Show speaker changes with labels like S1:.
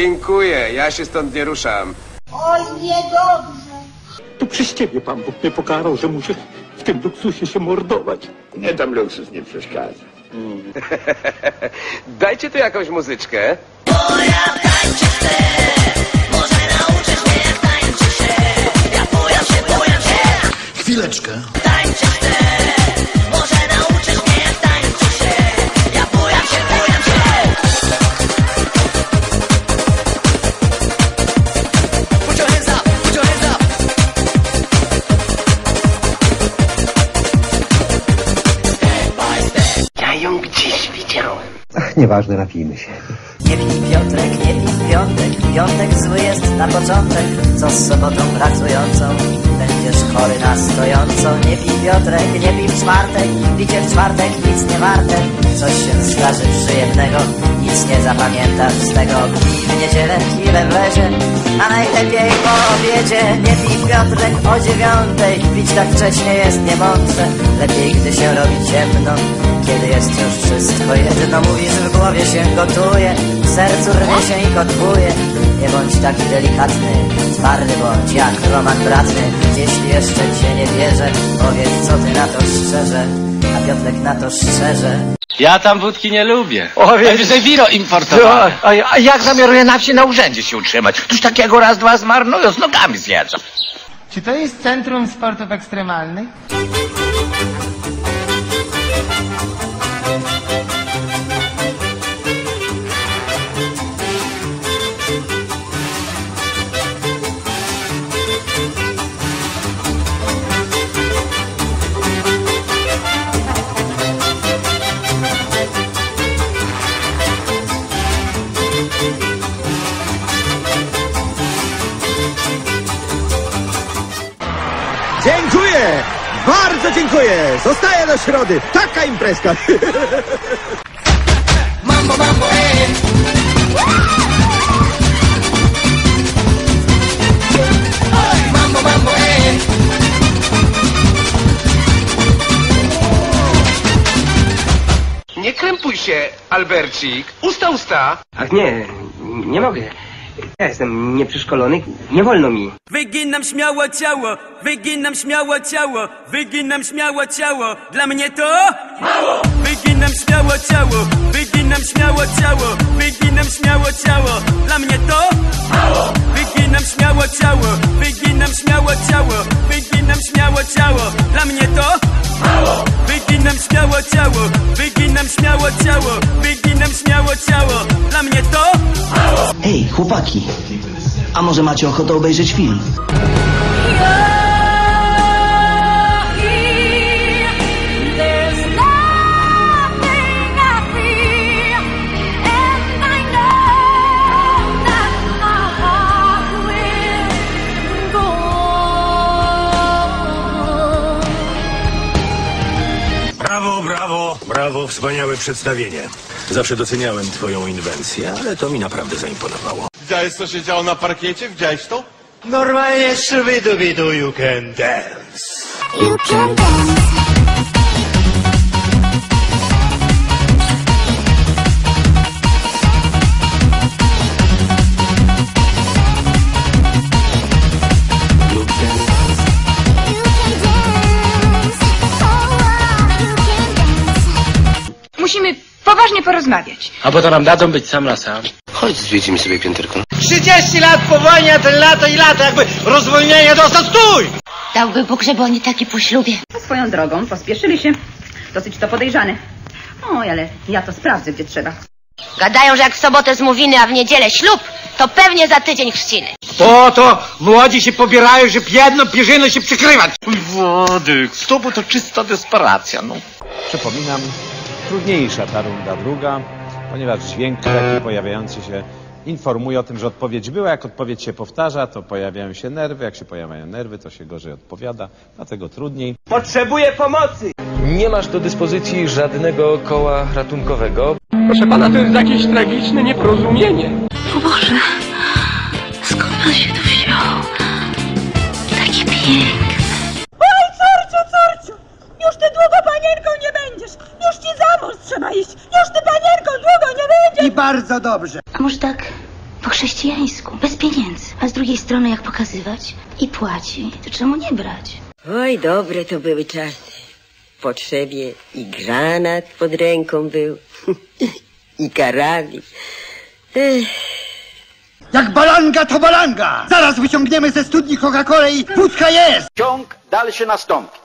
S1: Dziękuję, ja się stąd nie ruszam.
S2: Oj, niedobrze.
S3: To przez ciebie Pan Bóg mnie pokarał, że muszę w tym luksusie się mordować.
S4: Nie tam luksus nie przeszkadza.
S1: Dajcie tu jakąś muzyczkę.
S5: Chwileczkę.
S6: Nieważne, napijmy się.
S7: Nie pij Piotrek, nie pij piątek, piątek zły jest na początek, co z sobotą pracującą, będziesz chory na stojąco. Nie pij Piotrek, nie pij w czwartek, picie w czwartek nic nie warte, coś się zdarzy przyjemnego, nic nie zapamiętasz z tego. Pij w niedzielę, chwilę w lezie, a najlepiej po obiedzie. Nie pij Piotrek o dziewiątej, pić tak wcześnie jest niemądrze, lepiej gdy się robi ciemno, kiedy jest już wszystko jedno. Mówisz w głowie się gotuje, w sercu rwie się i kotwuje. Bądź taki delikatny, twardy bądź jak Roman bratny. Jeśli jeszcze cię nie bierze, powiedz co ty na to szczerze. A Piotrek na to szczerze.
S8: Ja tam wódki nie lubię.
S3: O, wie-
S8: Najwyżej wino importowane.
S3: A, a jak zamieruje na wsi na urzędzie się utrzymać? Coś takiego raz, dwa zmarnują, z nogami zjeżdża.
S9: Czy to jest Centrum Sportów Ekstremalnych?
S6: Dziękuję! Bardzo dziękuję! Zostaję do środy! Taka imprezka!
S1: krępuj się, Albercik. Usta, usta.
S10: Ach nie, nie mogę. Ja jestem nieprzeszkolony, nie wolno mi.
S9: Wyginam śmiało ciało, wyginam śmiało ciało, wyginam śmiało ciało. Dla mnie to mało. Wyginam śmiało ciało, wyginam śmiało ciało, wyginam śmiało ciało. Dla mnie to mało. Wyginam śmiało ciało, wyginam śmiało ciało, wyginam śmiało ciało. Dla mnie to mało. Wyginam śmiało ciało, wyginam śmiało ciało, wyginam śmiało ciało. Dla mnie to
S5: Ej, chłopaki. A może macie ochotę obejrzeć film?
S4: Wspaniałe przedstawienie. Zawsze doceniałem twoją inwencję, ale to mi naprawdę zaimponowało.
S11: Widziałeś, co się działo na parkiecie? Widziałeś to?
S4: Normalnie szybidu bidu you can dance.
S2: Musimy poważnie porozmawiać.
S8: A bo to nam dadzą być sam na sam.
S10: Chodź, zwiedzimy sobie pięterko.
S3: 30 lat po wojnie, a ten lata i lata, jakby rozwolnienie dostał stój!
S2: Dałby Bóg, żeby oni taki po ślubie.
S9: Swoją drogą pospieszyli się. Dosyć to podejrzane. Oj, ale ja to sprawdzę, gdzie trzeba.
S2: Gadają, że jak w sobotę zmówiny, a w niedzielę ślub, to pewnie za tydzień chrzciny.
S3: O, to młodzi się pobierają, żeby jedną pierzyną się przykrywać.
S8: Wody, z tobą to czysta desperacja, no.
S6: Przypominam, trudniejsza ta runda druga, ponieważ dźwięk taki pojawiający się informuje o tym, że odpowiedź była. Jak odpowiedź się powtarza, to pojawiają się nerwy. Jak się pojawiają nerwy, to się gorzej odpowiada, dlatego trudniej.
S10: Potrzebuję pomocy!
S8: Nie masz do dyspozycji żadnego koła ratunkowego.
S3: Proszę pana, to jest jakieś tragiczne nieporozumienie.
S2: O Boże, skąd pan się tu wziął? Taki piękny.
S5: Bardzo dobrze.
S2: A może tak
S5: po chrześcijańsku, bez pieniędzy. A z drugiej strony, jak pokazywać i płaci, to czemu nie brać?
S12: Oj, dobre to były czasy. W potrzebie i granat pod ręką był, i karabin. Ech.
S13: Jak balanga to balanga! Zaraz wyciągniemy ze studni Coca-Cola i wódka jest!
S14: Ciąg dalszy nastąpi.